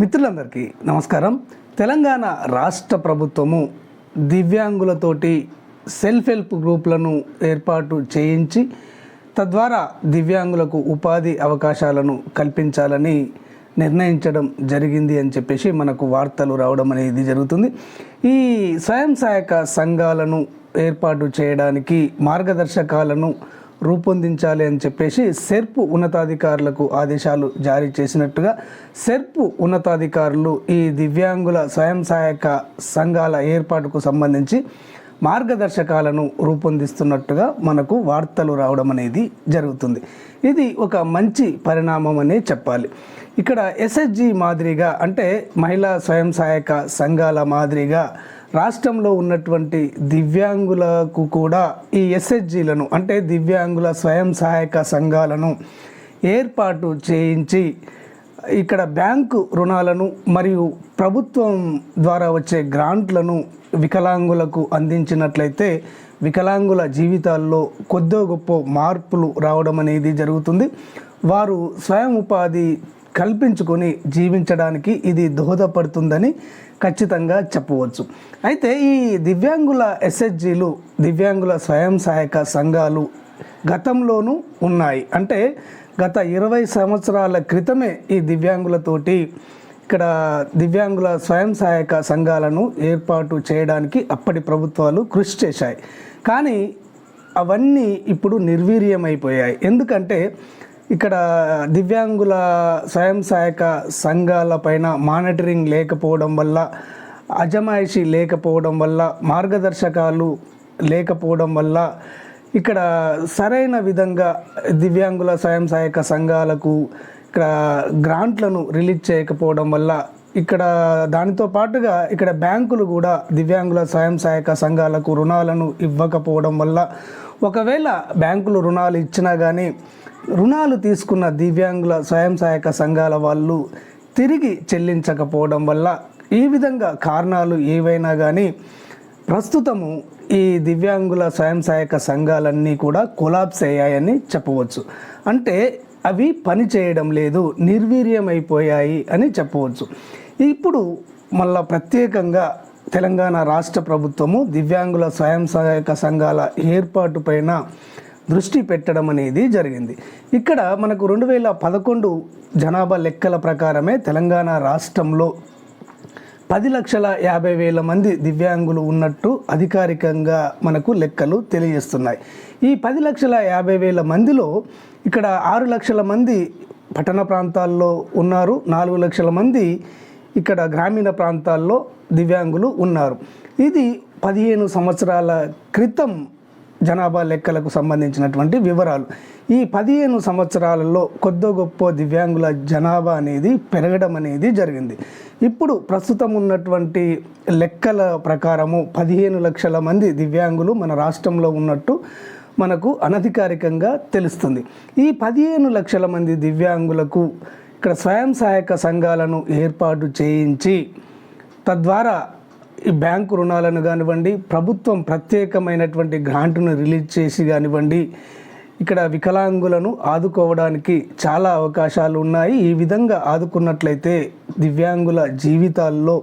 మిత్రులందరికీ నమస్కారం. తెలంగాణ రాష్ట్ర ప్రభుత్వము దివ్యాంగులతోటి సెల్ఫ్ హెల్ప్ గ్రూపులను ఏర్పాటు చేయించి తద్వారా దివ్యాంగులకు ఉపాధి అవకాశాలను కల్పించాలని నిర్ణయించడం జరిగింది అని చెప్పేసి మనకు వార్తలు రావడం అనేది జరుగుతుంది. ఈ స్వయం సహాయక సంఘాలను ఏర్పాటు చేయడానికి మార్గదర్శకాలను రూపొందించాలి అని చెప్పేసి సెర్పు ఉన్నతాధికారులకు ఆదేశాలు జారీ చేసినట్టుగా సెర్పు ఉన్నతాధికారులు ఈ దివ్యాంగుల స్వయం సహాయక సంఘాల ఏర్పాటుకు సంబంధించి మార్గదర్శకాలను రూపొందిస్తున్నట్టుగా మనకు వార్తలు రావడం అనేది జరుగుతుంది. ఇది ఒక మంచి పరిణామం అనే చెప్పాలి. ఇక్కడ ఎస్ఎస్జి మాదిరిగా అంటే మహిళా స్వయం సహాయక సంఘాల మాదిరిగా రాష్ట్రంలో ఉన్నటువంటి దివ్యాంగులకు కూడా ఈ ఎస్హెచ్జీలను అంటే దివ్యాంగుల స్వయం సహాయక సంఘాలను ఏర్పాటు చేయించి ఇక్కడ బ్యాంకు రుణాలను మరియు ప్రభుత్వం ద్వారా వచ్చే గ్రాంట్లను వికలాంగులకు అందించినట్లయితే వికలాంగుల జీవితాల్లో కొద్దో గొప్ప మార్పులు రావడం అనేది జరుగుతుంది. వారు స్వయం ఉపాధి కల్పించుకొని జీవించడానికి ఇది దోహదపడుతుందని ఖచ్చితంగా చెప్పవచ్చు. అయితే ఈ దివ్యాంగుల ఎస్హెచ్జీలు దివ్యాంగుల స్వయం సహాయక సంఘాలు గతంలోనూ ఉన్నాయి. అంటే గత ఇరవై సంవత్సరాల క్రితమే ఈ దివ్యాంగులతోటి ఇక్కడ దివ్యాంగుల స్వయం సహాయక సంఘాలను ఏర్పాటు చేయడానికి అప్పటి ప్రభుత్వాలు కృషి చేశాయి. కానీ అవన్నీ ఇప్పుడు నిర్వీర్యమైపోయాయి. ఎందుకంటే ఇక్కడ దివ్యాంగుల స్వయం సహాయక సంఘాల పైన మానిటరింగ్ లేకపోవడం వల్ల అజమాయిషీ లేకపోవడం వల్ల మార్గదర్శకాలు లేకపోవడం వల్ల ఇక్కడ సరైన విధంగా దివ్యాంగుల స్వయం సహాయక సంఘాలకు ఇక్కడ గ్రాంట్లను రిలీజ్ చేయకపోవడం వల్ల ఇక్కడ దానితో పాటుగా ఇక్కడ బ్యాంకులు కూడా దివ్యాంగుల స్వయం సహాయక సంఘాలకు రుణాలను ఇవ్వకపోవడం వల్ల ఒకవేళ బ్యాంకులు రుణాలు ఇచ్చినా కానీ రుణాలు తీసుకున్న దివ్యాంగుల స్వయం సహాయక సంఘాల వాళ్ళు తిరిగి చెల్లించకపోవడం వల్ల ఈ విధంగా కారణాలు ఏవైనా కానీ ప్రస్తుతము ఈ దివ్యాంగుల స్వయం సహాయక సంఘాలన్నీ కూడా కొలాప్స్ అయ్యాయని చెప్పవచ్చు. అంటే అవి పని చేయడం లేదు నిర్వీర్యమైపోయాయి అని చెప్పవచ్చు. ఇప్పుడు మళ్ళా ప్రత్యేకంగా తెలంగాణ రాష్ట్ర ప్రభుత్వము దివ్యాంగుల స్వయం సహాయక సంఘాల ఏర్పాటు పైన దృష్టి పెట్టడం అనేది జరిగింది. ఇక్కడ మనకు రెండు వేల పదకొండు జనాభా లెక్కల ప్రకారమే తెలంగాణ రాష్ట్రంలో పది లక్షల యాభై వేల మంది దివ్యాంగులు ఉన్నట్టు అధికారికంగా మనకు లెక్కలు తెలియజేస్తున్నాయి. ఈ పది లక్షల యాభై వేల మందిలో ఇక్కడ ఆరు లక్షల మంది పట్టణ ప్రాంతాల్లో ఉన్నారు. నాలుగు లక్షల మంది ఇక్కడ గ్రామీణ ప్రాంతాల్లో దివ్యాంగులు ఉన్నారు. ఇది పదిహేను సంవత్సరాల క్రితం జనాభా లెక్కలకు సంబంధించినటువంటి వివరాలు. ఈ పదిహేను సంవత్సరాలలో కొద్ది గొప్ప దివ్యాంగుల జనాభా అనేది పెరగడం అనేది జరిగింది. ఇప్పుడు ప్రస్తుతం ఉన్నటువంటి లెక్కల ప్రకారము పదిహేను లక్షల మంది దివ్యాంగులు మన రాష్ట్రంలో ఉన్నట్టు మనకు అనధికారికంగా తెలుస్తుంది. ఈ పదిహేను లక్షల మంది దివ్యాంగులకు ఇక్కడ స్వయం సహాయక సంఘాలను ఏర్పాటు చేయించి తద్వారా ఈ బ్యాంకు రుణాలను కానివ్వండి ప్రభుత్వం ప్రత్యేకమైనటువంటి గ్రాంట్ను రిలీజ్ చేసి కానివ్వండి ఇక్కడ వికలాంగులను ఆదుకోవడానికి చాలా అవకాశాలు ఉన్నాయి. ఈ విధంగా ఆదుకున్నట్లయితే దివ్యాంగుల జీవితాల్లో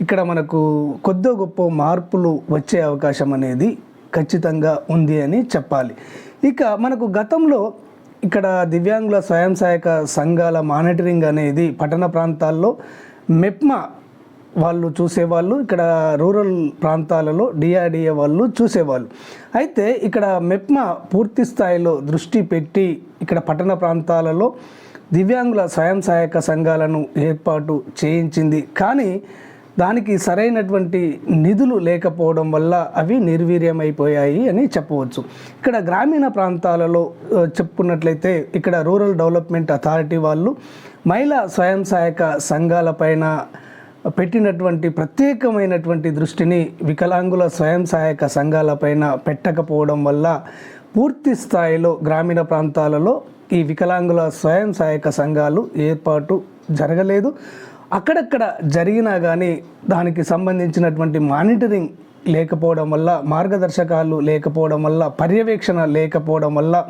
ఇక్కడ మనకు కొద్దో గొప్ప మార్పులు వచ్చే అవకాశం అనేది ఖచ్చితంగా ఉంది అని చెప్పాలి. ఇక మనకు గతంలో ఇక్కడ దివ్యాంగుల స్వయం సహాయక సంఘాల మానిటరింగ్ అనేది పట్టణ ప్రాంతాల్లో మెప్మా వాళ్ళు చూసేవాళ్ళు ఇక్కడ రూరల్ ప్రాంతాలలో డిఆర్డిఏ వాళ్ళు చూసేవాళ్ళు. అయితే ఇక్కడ మెప్మా పూర్తి స్థాయిలో దృష్టి పెట్టి ఇక్కడ పట్టణ ప్రాంతాలలో దివ్యాంగుల స్వయం సహాయక సంఘాలను ఏర్పాటు చేయించింది. కానీ దానికి సరైనటువంటి నిధులు లేకపోవడం వల్ల అవి నిర్వీర్యమైపోయాయి అని చెప్పవచ్చు. ఇక్కడ గ్రామీణ ప్రాంతాలలో చెప్పుకున్నట్లయితే ఇక్కడ రూరల్ డెవలప్మెంట్ అథారిటీ వాళ్ళు మహిళా స్వయం సహాయక సంఘాలపైన పెట్టినటువంటి ప్రత్యేకమైనటువంటి దృష్టిని వికలాంగుల స్వయం సహాయక సంఘాలపైన పెట్టకపోవడం వల్ల పూర్తి స్థాయిలో గ్రామీణ ప్రాంతాలలో ఈ వికలాంగుల స్వయం సహాయక సంఘాలు ఏర్పాటు జరగలేదు. అక్కడక్కడ జరిగినా కానీ దానికి సంబంధించినటువంటి మానిటరింగ్ లేకపోవడం వల్ల మార్గదర్శకాలు లేకపోవడం వల్ల పర్యవేక్షణ లేకపోవడం వల్ల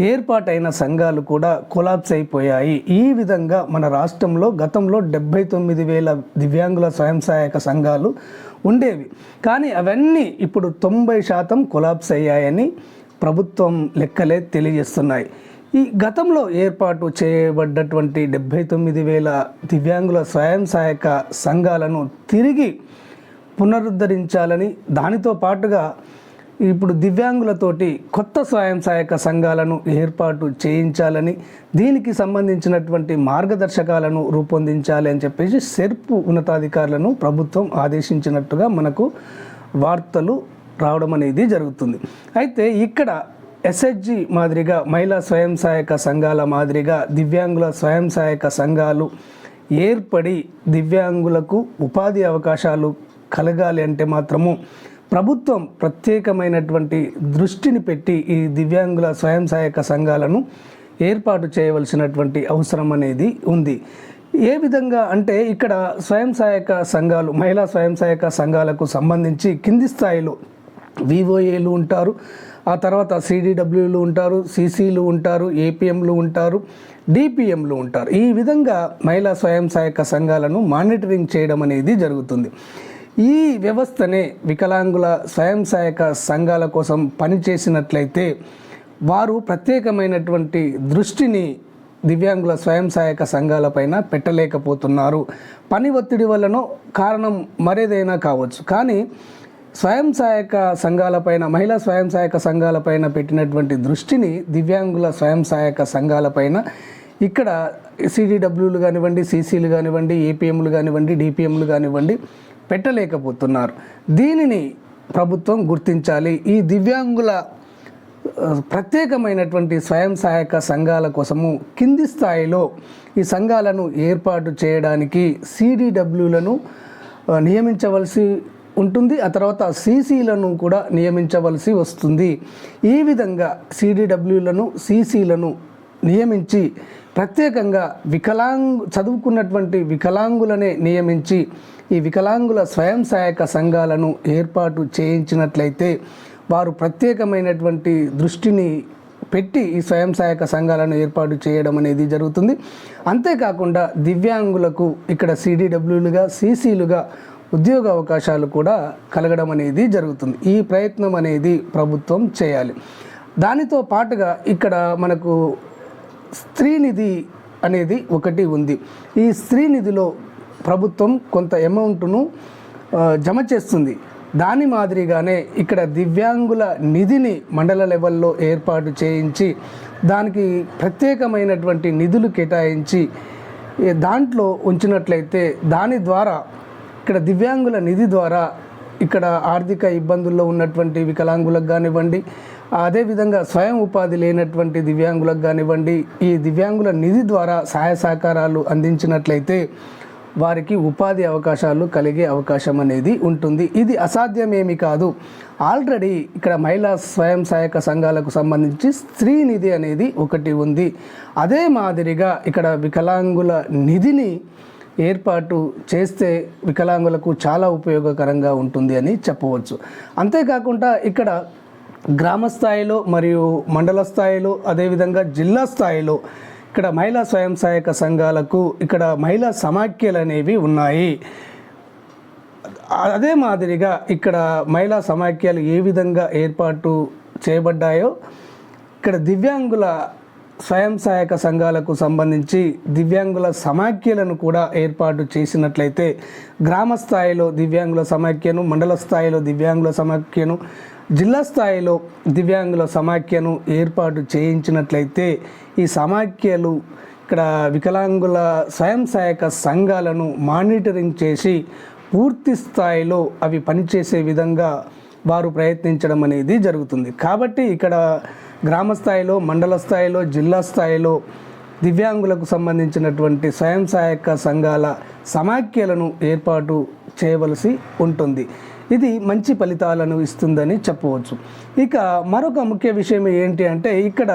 ఏర్పాటైన సంఘాలు కూడా కొలాప్స్ అయిపోయాయి. ఈ విధంగా మన రాష్ట్రంలో గతంలో డెబ్బై తొమ్మిది వేల దివ్యాంగుల స్వయం సహాయక సంఘాలు ఉండేవి. కానీ అవన్నీ ఇప్పుడు తొంభై శాతం కొలాప్స్ అయ్యాయని ప్రభుత్వం లెక్కలే తెలియజేస్తున్నాయి. ఈ గతంలో ఏర్పాటు చేయబడ్డటువంటి డెబ్బై తొమ్మిది వేల దివ్యాంగుల స్వయం సహాయక సంఘాలను తిరిగి పునరుద్ధరించాలని దానితో పాటుగా ఇప్పుడు దివ్యాంగులతోటి కొత్త స్వయం సహాయక సంఘాలను ఏర్పాటు చేయించాలని దీనికి సంబంధించినటువంటి మార్గదర్శకాలను రూపొందించాలి అని చెప్పేసి సెర్పు ఉన్నతాధికారులను ప్రభుత్వం ఆదేశించినట్టుగా మనకు వార్తలు రావడం అనేది జరుగుతుంది. అయితే ఇక్కడ ఎస్హెచ్జి మాదిరిగా మహిళా స్వయం సహాయక సంఘాల మాదిరిగా దివ్యాంగుల స్వయం సహాయక సంఘాలు ఏర్పడి దివ్యాంగులకు ఉపాధి అవకాశాలు కలగాలి అంటే మాత్రము ప్రభుత్వం ప్రత్యేకమైనటువంటి దృష్టిని పెట్టి ఈ దివ్యాంగుల స్వయం సహాయక సంఘాలను ఏర్పాటు చేయవలసినటువంటి అవసరం అనేది ఉంది. ఏ విధంగా అంటే ఇక్కడ స్వయం సహాయక సంఘాలు మహిళా స్వయం సహాయక సంఘాలకు సంబంధించి కింది స్థాయిలో వివోఏలు ఉంటారు. ఆ తర్వాత సిడిడబ్ల్యూలు ఉంటారు సిసిలు ఉంటారు ఏపీఎంలు ఉంటారు డిపిఎంలు ఉంటారు. ఈ విధంగా మహిళా స్వయం సహాయక సంఘాలను మానిటరింగ్ చేయడం అనేది జరుగుతుంది. ఈ వ్యవస్థనే వికలాంగుల స్వయం సహాయక సంఘాల కోసం పనిచేసినట్లయితే వారు ప్రత్యేకమైనటువంటి దృష్టిని దివ్యాంగుల స్వయం సహాయక సంఘాలపైన పెట్టలేకపోతున్నారు. పని ఒత్తిడి వల్లనో కారణం మరేదైనా కావచ్చు. కానీ స్వయం సహాయక సంఘాలపైన మహిళా స్వయం సహాయక సంఘాలపైన పెట్టినటువంటి దృష్టిని దివ్యాంగుల స్వయం సహాయక సంఘాలపైన ఇక్కడ సిడిడబ్ల్యూలు కానివ్వండి సీసీలు కానివ్వండి ఏపీఎంలు కానివ్వండి డిపిఎంలు కానివ్వండి పెట్టలేకపోతున్నారు. దీనిని ప్రభుత్వం గుర్తించాలి. ఈ దివ్యాంగుల ప్రత్యేకమైనటువంటి స్వయం సహాయక సంఘాల కోసము కింది స్థాయిలో ఈ సంఘాలను ఏర్పాటు చేయడానికి సిడిడబ్ల్యూలను నియమించవలసి ఉంటుంది. ఆ తర్వాత సీసీలను కూడా నియమించవలసి వస్తుంది. ఈ విధంగా సిడిడబ్ల్యూలను సీసీలను నియమించి ప్రత్యేకంగా వికలాంగ్ చదువుకున్నటువంటి వికలాంగులనే నియమించి ఈ వికలాంగుల స్వయం సహాయక సంఘాలను ఏర్పాటు చేయించినట్లయితే వారు ప్రత్యేకమైనటువంటి దృష్టిని పెట్టి ఈ స్వయం సహాయక సంఘాలను ఏర్పాటు చేయడం అనేది జరుగుతుంది. అంతేకాకుండా దివ్యాంగులకు ఇక్కడ సిడిడబ్ల్యూలుగా సీసీలుగా ఉద్యోగ అవకాశాలు కూడా కలగడం అనేది జరుగుతుంది. ఈ ప్రయత్నం అనేది ప్రభుత్వం చేయాలి. దానితో పాటుగా ఇక్కడ మనకు స్త్రీనిధి అనేది ఒకటి ఉంది. ఈ స్త్రీనిధిలో ప్రభుత్వం కొంత అమౌంట్ను జమ చేస్తుంది. దాని మాదిరిగానే ఇక్కడ దివ్యాంగుల నిధిని మండల లెవెల్లో ఏర్పాటు చేయించి దానికి ప్రత్యేకమైనటువంటి నిధులు కేటాయించి దాంట్లో ఉంచినట్లయితే దాని ద్వారా ఇక్కడ దివ్యాంగుల నిధి ద్వారా ఇక్కడ ఆర్థిక ఇబ్బందుల్లో ఉన్నటువంటి వికలాంగులకు కానివ్వండి అదేవిధంగా స్వయం ఉపాధి లేనటువంటి దివ్యాంగులకు కానివ్వండి ఈ దివ్యాంగుల నిధి ద్వారా సహాయ సహకారాలు అందించినట్లయితే వారికి ఉపాధి అవకాశాలు కలిగే అవకాశం అనేది ఉంటుంది. ఇది అసాధ్యమేమి కాదు. ఆల్రెడీ ఇక్కడ మహిళా స్వయం సహాయక సంఘాలకు సంబంధించి స్త్రీ నిధి అనేది ఒకటి ఉంది. అదే మాదిరిగా ఇక్కడ వికలాంగుల నిధిని ఏర్పాటు చేస్తే వికలాంగులకు చాలా ఉపయోగకరంగా ఉంటుంది అని చెప్పవచ్చు. అంతేకాకుండా ఇక్కడ గ్రామ స్థాయిలో మరియు మండల స్థాయిలో అదేవిధంగా జిల్లా స్థాయిలో ఇక్కడ మహిళా స్వయం సహాయక సంఘాలకు ఇక్కడ మహిళా సమాఖ్యలు అనేవి ఉన్నాయి. అదే మాదిరిగా ఇక్కడ మహిళా సమాఖ్యలు ఏ విధంగా ఏర్పాటు చేయబడ్డాయో ఇక్కడ దివ్యాంగుల స్వయం సహాయక సంఘాలకు సంబంధించి దివ్యాంగుల సమాఖ్యలను కూడా ఏర్పాటు చేసినట్లయితే గ్రామ స్థాయిలో దివ్యాంగుల సమాఖ్యను మండల స్థాయిలో దివ్యాంగుల సమాఖ్యను జిల్లా స్థాయిలో దివ్యాంగుల సమాఖ్యను ఏర్పాటు చేయించినట్లయితే ఈ సమాఖ్యలు ఇక్కడ వికలాంగుల స్వయం సహాయక సంఘాలను మానిటరింగ్ చేసి పూర్తి స్థాయిలో అవి పనిచేసే విధంగా వారు ప్రయత్నించడం అనేది జరుగుతుంది. కాబట్టి ఇక్కడ గ్రామ స్థాయిలో మండల స్థాయిలో జిల్లా స్థాయిలో దివ్యాంగులకు సంబంధించినటువంటి స్వయం సహాయక సంఘాల సమాఖ్యలను ఏర్పాటు చేయవలసి ఉంటుంది. ఇది మంచి ఫలితాలను ఇస్తుందని చెప్పవచ్చు. ఇక మరొక ముఖ్య విషయం ఏంటి అంటే ఇక్కడ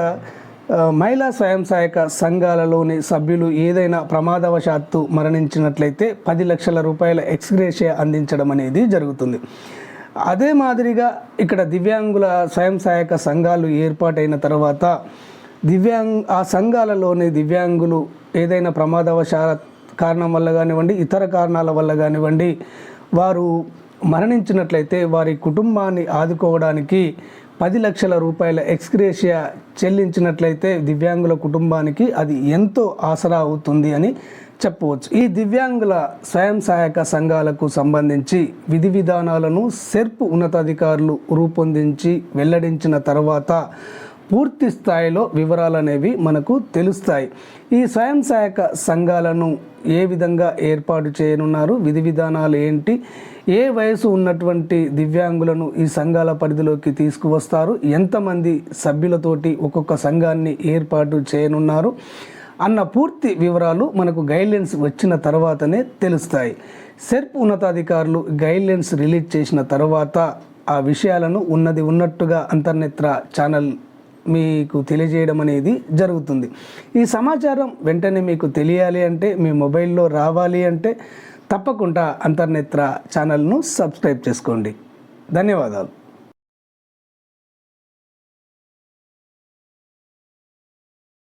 మహిళా స్వయం సహాయక సంఘాలలోని సభ్యులు ఏదైనా ప్రమాదవశాత్తు మరణించినట్లయితే పది లక్షల రూపాయల ఎక్స్గ్రేషియా అందించడం అనేది జరుగుతుంది. అదే మాదిరిగా ఇక్కడ దివ్యాంగుల స్వయం సహాయక సంఘాలు ఏర్పాటైన తర్వాత దివ్యాంగ్ ఆ సంఘాలలోని దివ్యాంగులు ఏదైనా ప్రమాదవశాల కారణం వల్ల కానివ్వండి ఇతర కారణాల వల్ల కానివ్వండి వారు మరణించినట్లయితే వారి కుటుంబాన్ని ఆదుకోవడానికి పది లక్షల రూపాయల ఎక్స్గ్రేషియా చెల్లించినట్లయితే దివ్యాంగుల కుటుంబానికి అది ఎంతో ఆసరా అవుతుంది అని చెప్పవచ్చు. ఈ దివ్యాంగుల స్వయం సహాయక సంఘాలకు సంబంధించి విధి విధానాలను సెర్ప్ ఉన్నతాధికారులు రూపొందించి వెల్లడించిన తర్వాత పూర్తి స్థాయిలో వివరాలు అనేవి మనకు తెలుస్తాయి. ఈ స్వయం సహాయక సంఘాలను ఏ విధంగా ఏర్పాటు చేయనున్నారు? విధి విధానాలు ఏంటి? ఏ వయసు ఉన్నటువంటి దివ్యాంగులను ఈ సంఘాల పరిధిలోకి తీసుకువస్తారు? ఎంతమంది సభ్యులతోటి ఒక్కొక్క సంఘాన్ని ఏర్పాటు చేయనున్నారు? అన్న పూర్తి వివరాలు మనకు గైడ్లైన్స్ వచ్చిన తర్వాతనే తెలుస్తాయి. సెర్ప్ ఉన్నతాధికారులు గైడ్లైన్స్ రిలీజ్ చేసిన తర్వాత ఆ విషయాలను ఉన్నది ఉన్నట్టుగా అంతర్నేత్ర ఛానల్ మీకు తెలియజేయడం అనేది జరుగుతుంది. ఈ సమాచారం వెంటనే మీకు తెలియాలి అంటే మీ మొబైల్లో రావాలి అంటే తప్పకుండా అంతర్నేత్ర ఛానల్ను సబ్స్క్రైబ్ చేసుకోండి. ధన్యవాదాలు.